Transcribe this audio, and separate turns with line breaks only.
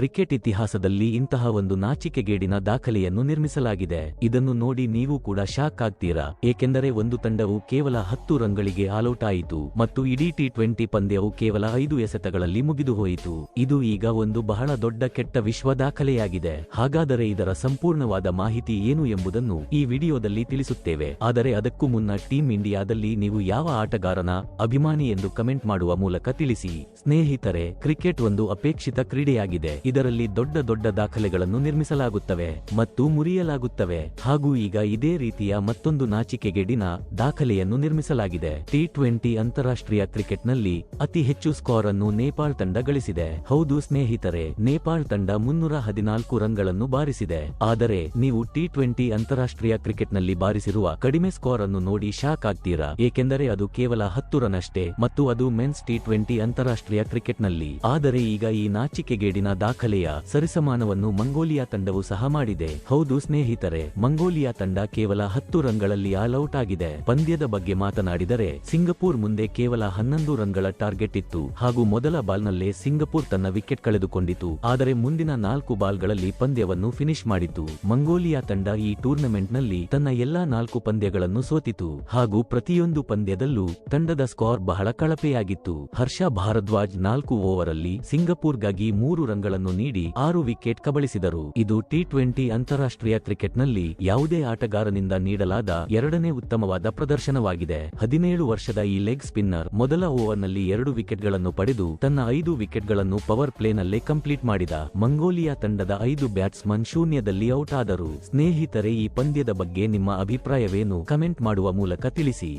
Cricket ಇತಿಹಾಸದಲ್ಲಿ ಇಂತಹ ಒಂದು ನಾಚಿಕೆಗೇಡಿನ ದಾಖಲೆಯನ್ನು ನಿರ್ಮಿಸಲಾಗಿದೆ. ಇದನ್ನು ನೋಡಿ ನೀವು ಕೂಡ ಶಾಕ್ ಆಗ್ತೀರಾ? ಏಕೆಂದರೆ ಒಂದು ತಂಡವು ಕೇವಲ ಹತ್ತು ರನ್ಗಳಿಗೆ ಆಲೌಟ್ ಆಯಿತು ಮತ್ತು ಇಡೀ ಟಿ ಟ್ವೆಂಟಿ ಪಂದ್ಯವು ಕೇವಲ ಐದು ಎಸೆತಗಳಲ್ಲಿ ಮುಗಿದು ಹೋಯಿತು ಇದು ಈಗ ಒಂದು ಬಹಳ ದೊಡ್ಡ ಕೆಟ್ಟ ವಿಶ್ವ ದಾಖಲೆಯಾಗಿದೆ. ಹಾಗಾದರೆ ಇದರ ಸಂಪೂರ್ಣವಾದ ಮಾಹಿತಿ ಏನು ಎಂಬುದನ್ನು ಈ ವಿಡಿಯೋದಲ್ಲಿ ತಿಳಿಸುತ್ತೇವೆ. ಆದರೆ ಅದಕ್ಕೂ ಮುನ್ನ ಟೀಂ ಇಂಡಿಯಾದಲ್ಲಿ ನೀವು ಯಾವ ಆಟಗಾರನ ಅಭಿಮಾನಿ ಎಂದು ಕಮೆಂಟ್ ಮಾಡುವ ಮೂಲಕ ತಿಳಿಸಿ. ಸ್ನೇಹಿತರೆ, ಕ್ರಿಕೆಟ್ ಒಂದು ಅಪೇಕ್ಷಿತ ಕ್ರೀಡೆಯಾಗಿದೆ. ಇದರಲ್ಲಿ ದೊಡ್ಡ ದೊಡ್ಡ ದಾಖಲೆಗಳನ್ನು ನಿರ್ಮಿಸಲಾಗುತ್ತವೆ ಮತ್ತು ಮುರಿಯಲಾಗುತ್ತವೆ. ಹಾಗೂ ಈಗ ಇದೇ ರೀತಿಯ ಮತ್ತೊಂದು ನಾಚಿಕೆಗೇಡಿನ ದಾಖಲೆಯನ್ನು ನಿರ್ಮಿಸಲಾಗಿದೆ. ಟಿ ಟ್ವೆಂಟಿ ಅಂತಾರಾಷ್ಟ್ರೀಯ ಕ್ರಿಕೆಟ್ನಲ್ಲಿ ಅತಿ ಹೆಚ್ಚು ಸ್ಕೋರ್ ಅನ್ನು ನೇಪಾಳ್ ತಂಡ ಗಳಿಸಿದೆ. ಹೌದು ಸ್ನೇಹಿತರೆ, ನೇಪಾಳ್ ತಂಡ ಮುನ್ನೂರ ಹದಿನಾಲ್ಕು ರನ್ಗಳನ್ನು ಬಾರಿಸಿದೆ. ಆದರೆ ನೀವು ಟಿ ಟ್ವೆಂಟಿ ಅಂತಾರಾಷ್ಟ್ರೀಯ ಕ್ರಿಕೆಟ್ನಲ್ಲಿ ಬಾರಿಸಿರುವ ಕಡಿಮೆ ಸ್ಕೋರ್ ಅನ್ನು ನೋಡಿ ಶಾಕ್ ಆಗ್ತೀರಾ? ಏಕೆಂದರೆ ಅದು ಕೇವಲ ಹತ್ತು ರನ್ ಅಷ್ಟೇ ಮತ್ತು ಅದು ಮೆನ್ಸ್ ಟಿ ಟ್ವೆಂಟಿ ಅಂತಾರಾಷ್ಟ್ರೀಯ ಕ್ರಿಕೆಟ್ನಲ್ಲಿ. ಆದರೆ ಈಗ ಈ ನಾಚಿಕೆಗೇಡಿನ ದಾಖಲೆಯ ಸರಿಸಮಾನವನ್ನು ಮಂಗೋಲಿಯಾ ತಂಡವು ಸಹ ಮಾಡಿದೆ. ಹೌದು ಸ್ನೇಹಿತರೆ, ಮಂಗೋಲಿಯಾ ತಂಡ ಕೇವಲ ಹತ್ತು ರನ್ಗಳಲ್ಲಿ ಆಲ್ಔಟ್ ಆಗಿದೆ. ಪಂದ್ಯದ ಬಗ್ಗೆ ಮಾತನಾಡಿದರೆ, ಸಿಂಗಪೂರ್ ಮುಂದೆ ಕೇವಲ ಹನ್ನೊಂದು ರನ್ಗಳ ಟಾರ್ಗೆಟ್ ಇತ್ತು. ಹಾಗೂ ಮೊದಲ ಬಾಲ್ನಲ್ಲೇ ಸಿಂಗಪೂರ್ ತನ್ನ ವಿಕೆಟ್ ಕಳೆದುಕೊಂಡಿತು. ಆದರೆ ಮುಂದಿನ ನಾಲ್ಕು ಬಾಲ್ಗಳಲ್ಲಿ ಪಂದ್ಯವನ್ನು ಫಿನಿಶ್ ಮಾಡಿತು. ಮಂಗೋಲಿಯಾ ತಂಡ ಈ ಟೂರ್ನಮೆಂಟ್ನಲ್ಲಿ ತನ್ನ ಎಲ್ಲಾ ನಾಲ್ಕು ಪಂದ್ಯಗಳನ್ನು ಸೋತಿತು. ಹಾಗೂ ಪ್ರತಿಯೊಂದು ಪಂದ್ಯದಲ್ಲೂ ತಂಡದ ಸ್ಕೋರ್ ಬಹಳ ಕಳಪೆಯಾಗಿತ್ತು. ಹರ್ಷ ಭಾರದ್ವಾಜ್ ನಾಲ್ಕು ಓವರಲ್ಲಿ ಸಿಂಗಪೂರ್ಗಾಗಿ ಮೂರು ರನ್ಗಳನ್ನು ನೀಡಿ ಆರು ವಿಕೆಟ್ ಕಬಳಿಸಿದರು. ಇದು ಟಿ ಟ್ವೆಂಟಿ ಅಂತಾರಾಷ್ಟ್ರೀಯ ಕ್ರಿಕೆಟ್ನಲ್ಲಿ ಯಾವುದೇ ಆಟಗಾರನಿಂದ ನೀಡಲಾದ ಎರಡನೇ ಉತ್ತಮವಾದ ಪ್ರದರ್ಶನವಾಗಿದೆ. ಹದಿನೇಳು ವರ್ಷದ ಈ ಲೆಗ್ ಸ್ಪಿನ್ನರ್ ಮೊದಲ ಓವರ್ನಲ್ಲಿ ಎರಡು ವಿಕೆಟ್ಗಳನ್ನು ಪಡೆದು ತನ್ನ ಐದು ವಿಕೆಟ್ಗಳನ್ನು ಪವರ್ ಪ್ಲೇನಲ್ಲೇ ಕಂಪ್ಲೀಟ್ ಮಾಡಿದ. ಮಂಗೋಲಿಯಾ ತಂಡದ ಐದು ಬ್ಯಾಟ್ಸ್ಮನ್ ಶೂನ್ಯದಲ್ಲಿ ಔಟ್ ಆದರು ಸ್ನೇಹಿತರೆ, ಈ ಪಂದ್ಯದ ಬಗ್ಗೆ ನಿಮ್ಮ ಅಭಿಪ್ರಾಯವೇನು? ಕಮೆಂಟ್ ಮಾಡುವ ಮೂಲಕ ತಿಳಿಸಿ.